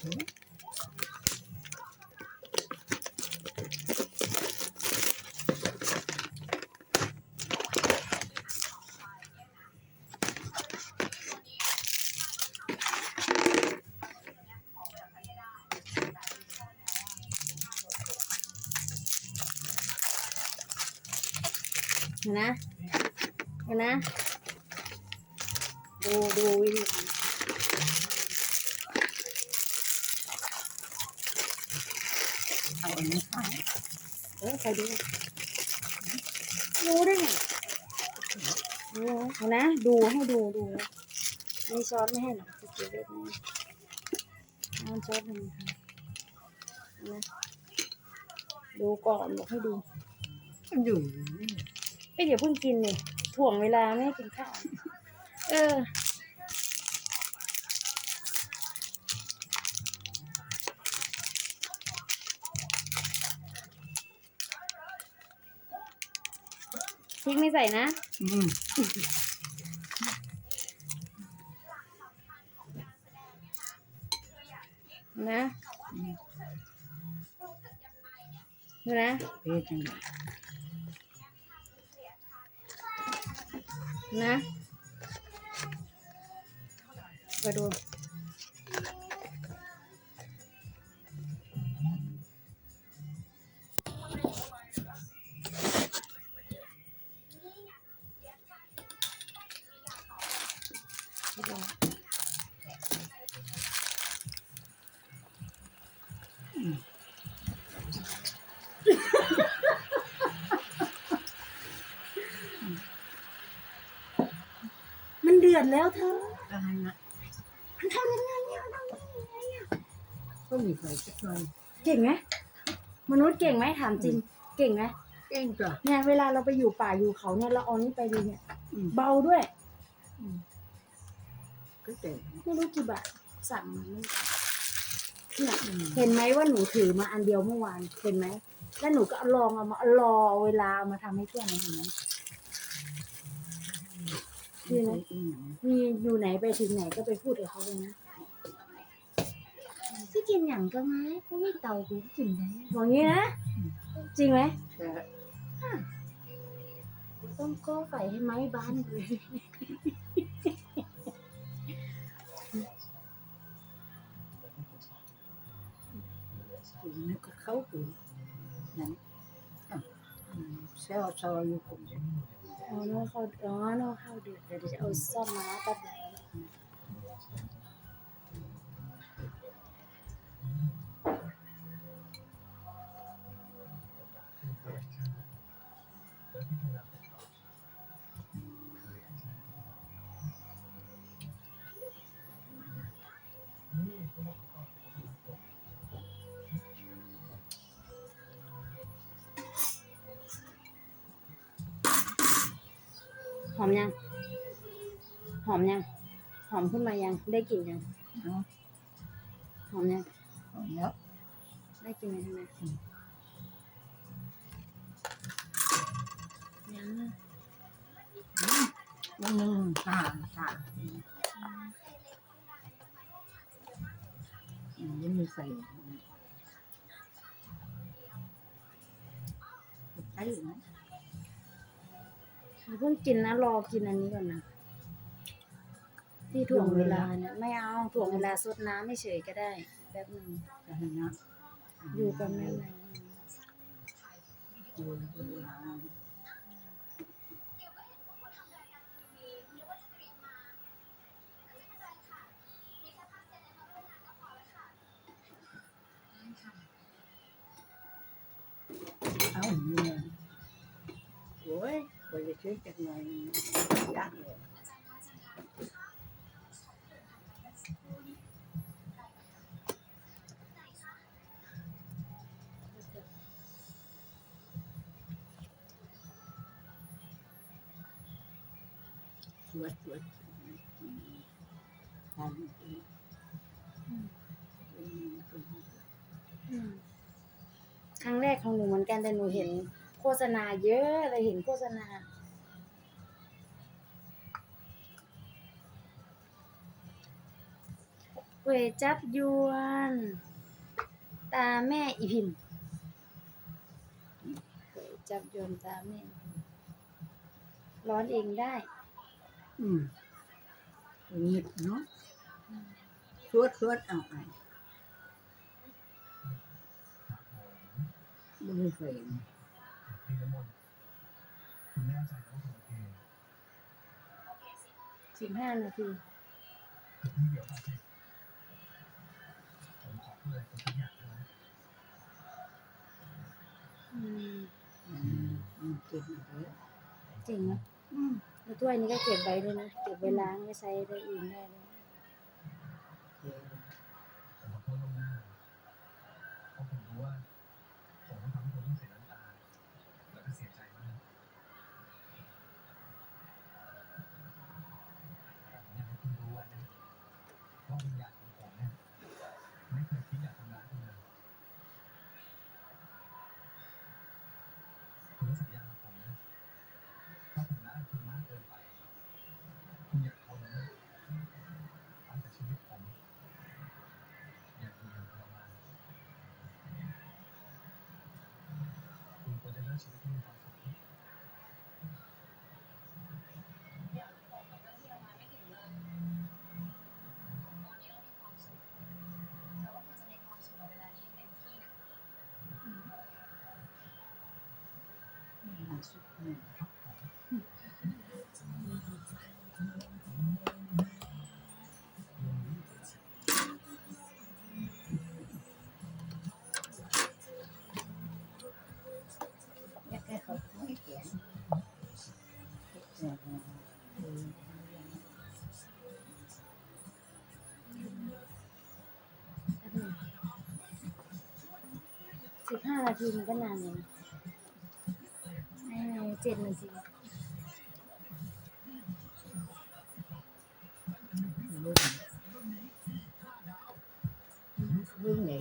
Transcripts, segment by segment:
เห็นนะเห็นนะ ดูดูวิธีการ เอาอันนี้ข้าง เออ ใครดูรู้ได้ไงดูเห็นนะ ดูให้ดูดูไม่ช้อนไม่ให้หรอกจะเก็บไว้ไหนเอาช้อนหนึ่งค่ะเห็นนะดูก่อนบอกให้ดูมันอยู่ไม่เดี๋ยวเพิ่งกินเลยถ่วงเวลาไม่ให้กินข้าว เออ ริกไม่ใส่นะ อืมนะดูนะเฮ็ดจังได๋นะไปดู แล้วเธออะไรนะมันทำยังไงเนี่ยมันทำยังไงอะก็มีไฟสักหน่อยเก่งไหมมนุษย์เก่งไหมถามจริง เก่งไหมเก่งจ้ะเนี่ยเวลาเราไปอยู่ป่าอยู่เขาเนี่ยเราเอานี่ไปดูเนี่ยอืมเบาด้วยก็เจ๋งไม่รู้กี่บาทสั่งมาไม่รู้เนี่ยอืมเห็นไหมว่าหนูถือมาอันเดียวเมื่อวานเห็นไหมแล้วหนูก็เอาลองเอามารอเวลาเอามาทำให้เพื่อนเห็นไหม ดีนะอืมมีอยู่ไหนไปถึงไหนก็ไปพูดกับเขาเลยนะที่กินอย่างก็ไหมเขาไม่เตากูก็กินได้บอกงี้นะ จริงไหมแต่ต้องก็ไฟให้ไม้บ้านเลยถึงนึกก็เข้าถึงนั่นอะอืมเซลล์ซอยอยู่ผม อ๋อน้องเขาอ๋อ หอมยัง หอมยัง หอมขึ้นมายัง ได้กลิ่นยังเนาะหอมยังเอาแล้วได้กลิ่นไหมใช่ไหมยังอะมันนึงสามสามอืมยังมีไฟใช่ไหม อย่าเพิ่งกินนะรอกินอันนี้ก่อนนะที่ถ่วงเวลาเนี่ยไม่เอาถ่วงเวลาซดน้ำไม่เฉยก็ได้แป๊บหนึงแต่เห็นนะอยู่กับแม่ไหมเลาเอาเนี่ยโอ้ยไป จะช่วยจักหน่อยยากเลยสวยสวยทำอืมอืมอืมครั้งแรกของหนูเหมือนกันแต่หนูเห็น โฆษณาเยอะเลยเห็นโฆษณาโฆก๋วจับยวน ตาแม่อีพิมพ์ก๋วจับยวนตาแม่ ร้อนเองได้ อืมหยิบเนาะชวดชวดเอาเอาไม่ได้เคย ก็บเอาไว้จริงนะอืมแล้วถ้วยนี้ก็เก็บไว้ด้วยนะ เก็บไว้ล้างไว้ใช้ได้อื่นได้เลย เก็บ ผมขอโทษล่วงหน้าเพราะผมรู้ว่าผมต้องทำให้คุณต้องเสียน้ำตา แล้วก็เสียใจมากแต่ผมอยากให้คุณรู้ไว้นะว่าวิญญาณของผมเนี่ยไม่เคยคิดอยากทำร้ายคุณเลยคุณต้องสัญญากับผมนะถ้าผมรักคุณมากเกินไป คุณอย่าทนนะตั้งแต่ชีวิตผม อย่าอยู่อย่างทรมานคุณควรจะเลือกชีวิตที่มีความสุข มาสุดอืมอยากให้เขาไม่เขียนเออเออ สิบห้านาทีมันก็นานเลยนะ จ็ดนาทีรุ่นรุ่นไหน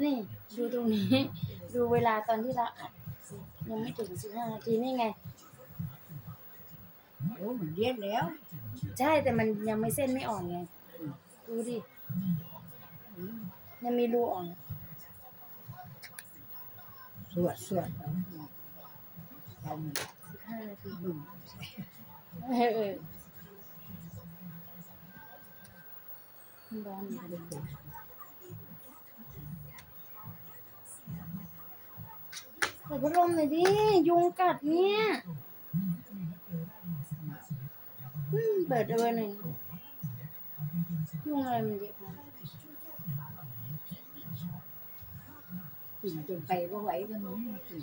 นี่ดูตรงนี้ ดูเวลาตอนที่เราอัดยังไม่ถึงสิบห้านาทีนี่ไง โอ้มันเรียนแล้ว ใช่แต่มันยังไม่เส้นไม่อ่อนไง ดูดิ ยังมีรูอ่อน สวดสวด เอาเอามันสิบห้านาทีดุมเออร้อนอยู่เด็กเปิดพัดลมหน่อยดิ ยุงกัดเนี่ยเปิดเออหน่อยยุงอะไรมันเยอะมากกินจนไปว่าไหวก็นู้นกิน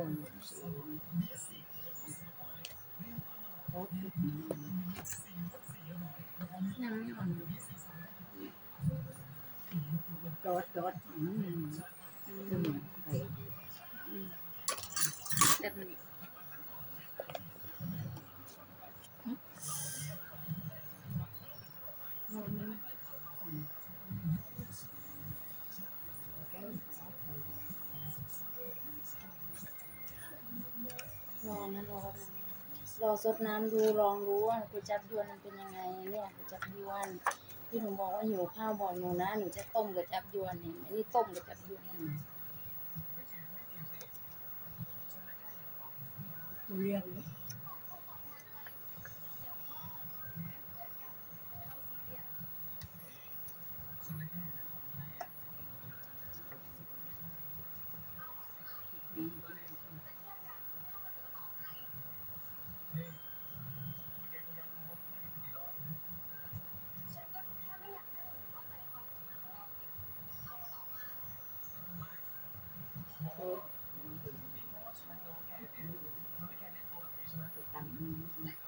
morning. Absolutely. รอนะรอนะรอซดน้ำดูลองรู้ว่าก๋วยจับยวนมันเป็นยังไงเนี่ยก๋วยจับยวนที่หนูบอกว่าหิวข้าวบอกหนูนะหนูจะต้มก๋วยจับยวนเห็นไหมนี่ต้มก๋วยจับยวนอืมเรียกเลย อตังค์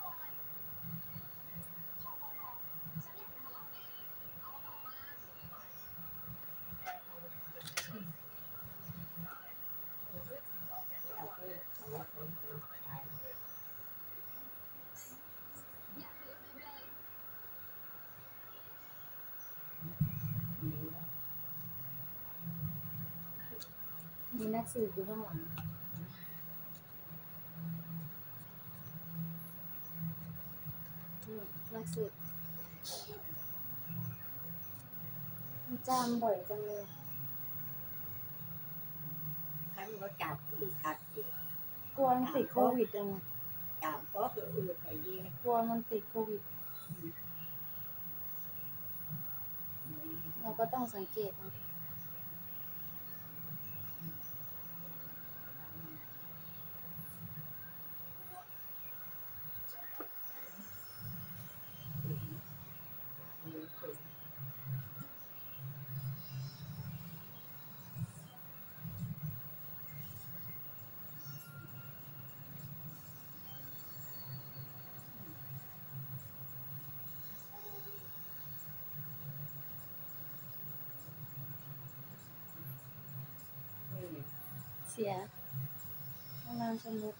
มีนักสืบอยู่ข้างหลังนี่นักสืบมันจามบ่อยจังเลยคันว่าจับอือขัดอยู่กลัวมันติดโควิดยังไงจับก็คืออือไอ้นี่กลัวมันติดโควิดเราก็ต้องสังเกตนะ เสียห้องน้ำชำรุด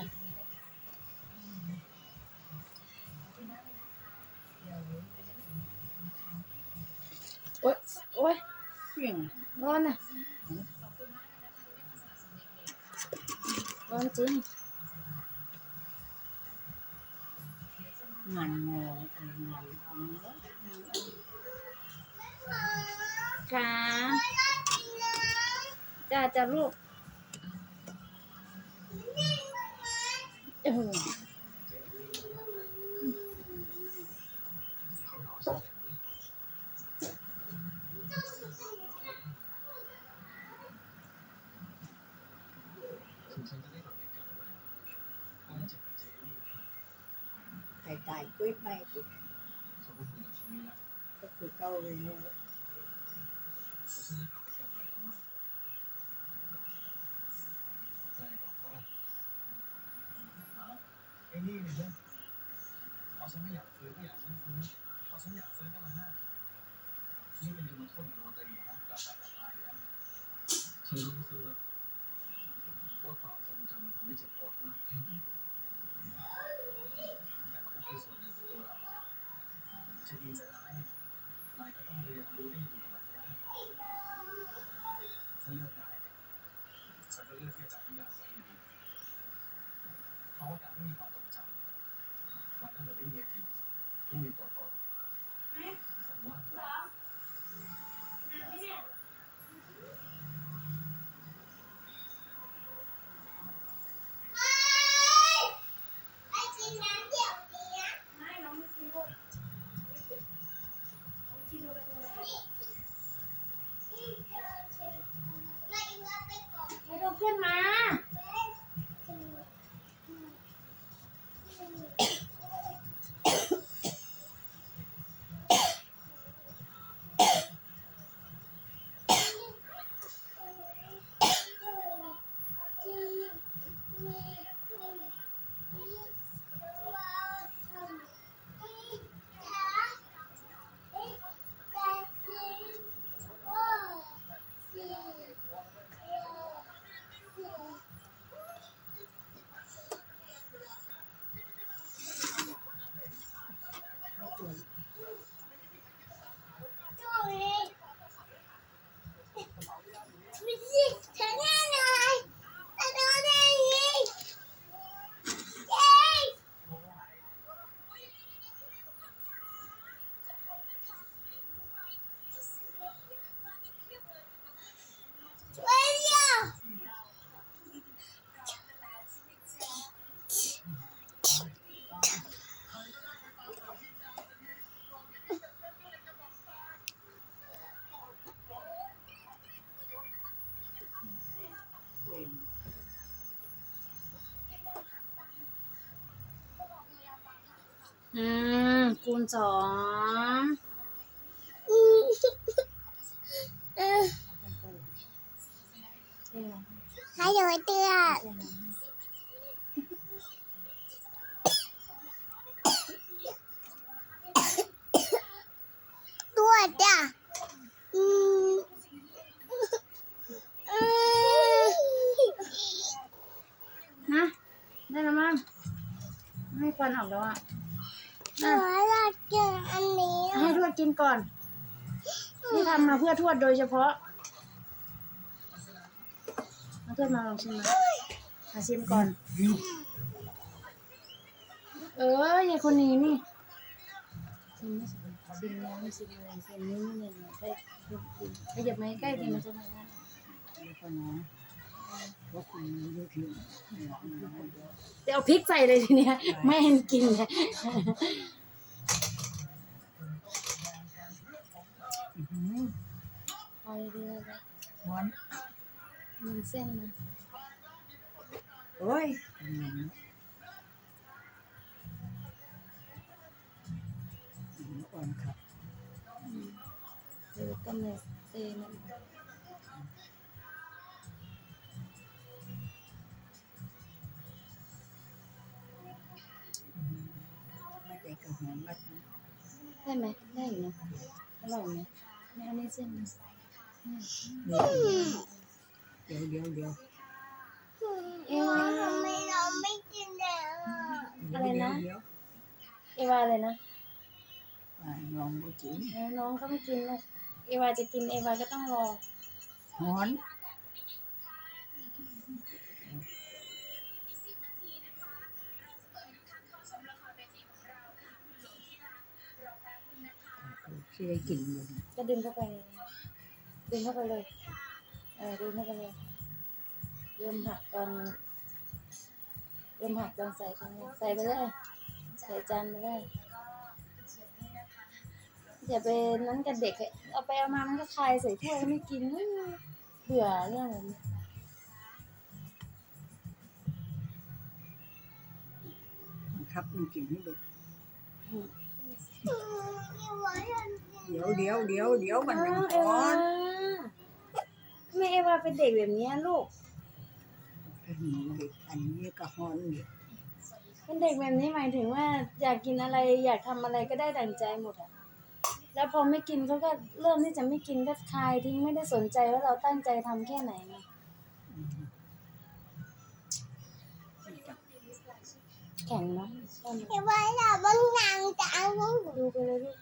ห้ โอ๊ยโอ๊ยเสียงร้อนอะร้อนจริงมันงงอันนั้นอันนี้ค่ะจ้าจะลูกเออ ถึงฉันจะได้กลับไปกันเลยเพราะว่าเจ็บกับเจ๊นี่ ใส่ตายกุ้ยไม่ติดเขาก็คุยกับฉันไม่ได้ก็คือเก้าเลยเนี่ยแล้วฉันจะกลับไปกันเลยทำไมใจบอกว่าไอ้นี่เนี่ยพอฉันไม่อยากฟื้นก็อยากฉันฟื้นพอฉันอยากฟื้นก็ Mm-hmm. อืมคูณสองเออให้ดูเตือตัวจ้ะอืมอืม ฮะได้แล้วมั้งให้ควันออกแล้วอะ หนูอยากกินอันนี้ ให้ทวด ก่อน นี่ทำมาเพื่อทวดโดยเฉพาะเอาทวดมาลองชิมมามาชิมก่อน เออยายคนนี้นี่ชิมไม่ชิมชิมแล้วไม่ชิมอะไรชิมนี้ไม่นี่ใกล้ขยับไหมใกล้กินมันจะมาแล้วแล้วก็นะว่าคุณรู้ที่เดี๋ยวเอาพริกใส่เลยทีเนี้ยไม่ให้มัน กินเลยพอเรื่อยๆวันมันเส้นนะโอ้ยอ่อนครับเดี๋ยวก็มาเตะมันแต่กระหองมัดได้ไหมได้อยู่นะ อร่อยไหมไม่เอาในเส้นนะเดี๋ยวเดี๋ยวเดี๋ยว เอวาทำไมเราไม่กินแล้วอะอะไรนะ เดี๋ยวเอวาเลยนะลองดูจิน้องเขาไม่กินเลยเอวาจะกินเอวาก็ต้องรอหอน ที่ได้กินอยู่ก็ดึงเข้าไป ดึงเข้าไปเลยเออดึงเข้าไปเลยเริ่มหักตอนเริ่มหักตอนใส่ตรงนี้ใส่ไปเลยใส่จานไปเลยอย่าไปนั้นกับเด็กอะเอาไปเอามามันก็คายใส่ถ้วยไม่กินอื้อเบื่อเรื่องแบบนี้ครับมันกินให้ดูอืมอืมอีห วานอยากกินเดี๋ยวเดี๋ยวเดี๋ยวเดี๋ยวมันอ้ายังวเอร้อวานทำไม่เอวาเป็นเด็กแบบนี้ลูกอันนี้เด็กอันนี้ก็ฮ้อนเด็กเป็นเด็กแบบนี้หมายถึงว่าอยากกินอะไรอยากทำอะไรก็ได้ดั่งใจหมดอะแล้วพอไม่กินเขาก็เริ่มที่จะไม่กินก็คายทิ้งไม่ได้สนใจว่าเราตั้งใจทำแค่ไหนไงแข็งเนาะชอบไหมอีหวานอยากมันนางจังดูไปเลยลูกไม่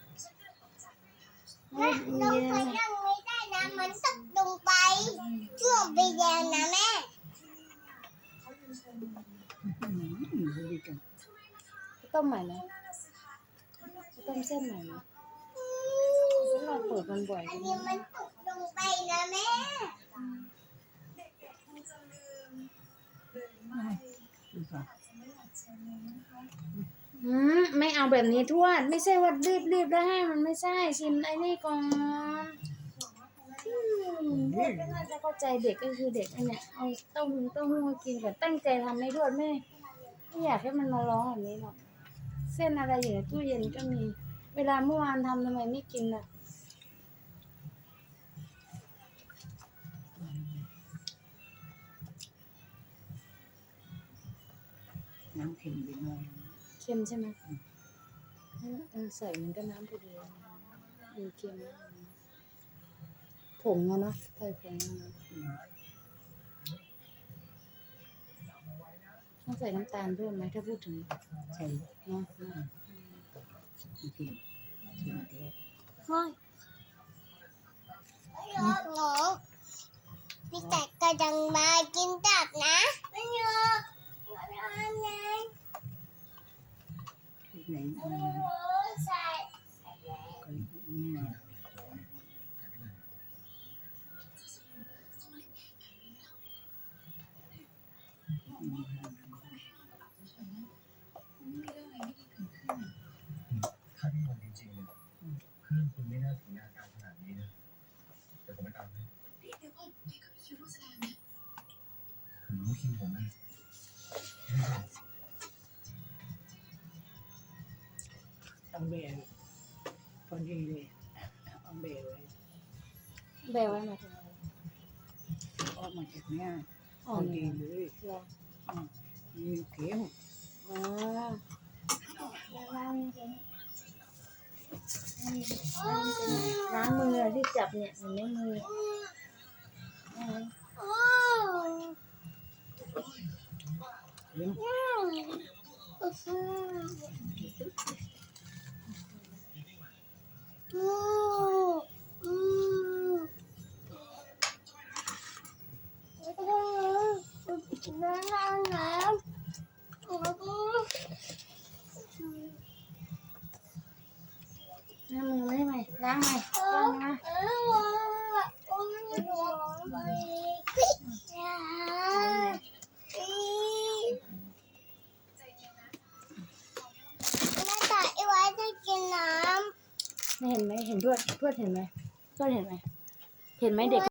ลงมีไปอะไรนั่งไม่ได้นะมันตกลงไปช่วงไปแดงนะแม่อืมดูดิจังต้มใหม่ไหมต้มเส้นใหม่ไหมเราเปิดมันบ่อยอันจังนี้มันตกลงไปนะแม่ดูก่อนอืมไม่ เอาแบบนี้ทวด ไม่ใช่ว่ารีบรีบแล้วให้มันไม่ใช่ชิมไอ้นี่ก่อนอืมทวดก็น่าจะเข้าใจเด็กก็คือเด็กอันเนี้ยเอาเต้าหู้เต้าหู้มากินก่อนตั้งใจทำให้ทวดไม่ไม่อยากให้มันมาร้องแบบนี้หรอกเส้นอะไรอยู่ในตู้เย็นก็มี เวลาเมื่อวานทำทำไมไม่กินล่ะน้ำเค็มไปหน่อยเค็มใช่ไหม เออเออใส่มันก็น้ำพอดีดูเค็มมากผงอะเนาะใส่ผงนะต้องใส่น้ำตาลเพิ่มไหมถ้าพูดถึงใช่เนาะกินกินแท้เฮ้ยยอดหนูพี่แต่กระดังมากินตับนะไม่ยอมร้อนไงที่ไหนอืมโอ้ใส่ก็นี่ไดีเลยเหรอมีเขียวอ๋อล้างมือล้างมือที่จับเนี่ยเห็นไหมมือเห็นไหมโอ้เขียวอืมอืมน้ำน้ำน้ำล้าง มือไม่ไหม เห็นไหมเห็นทวดทวดเห็นไหมเทวดเห็นไหมเห็นไหมเด็ก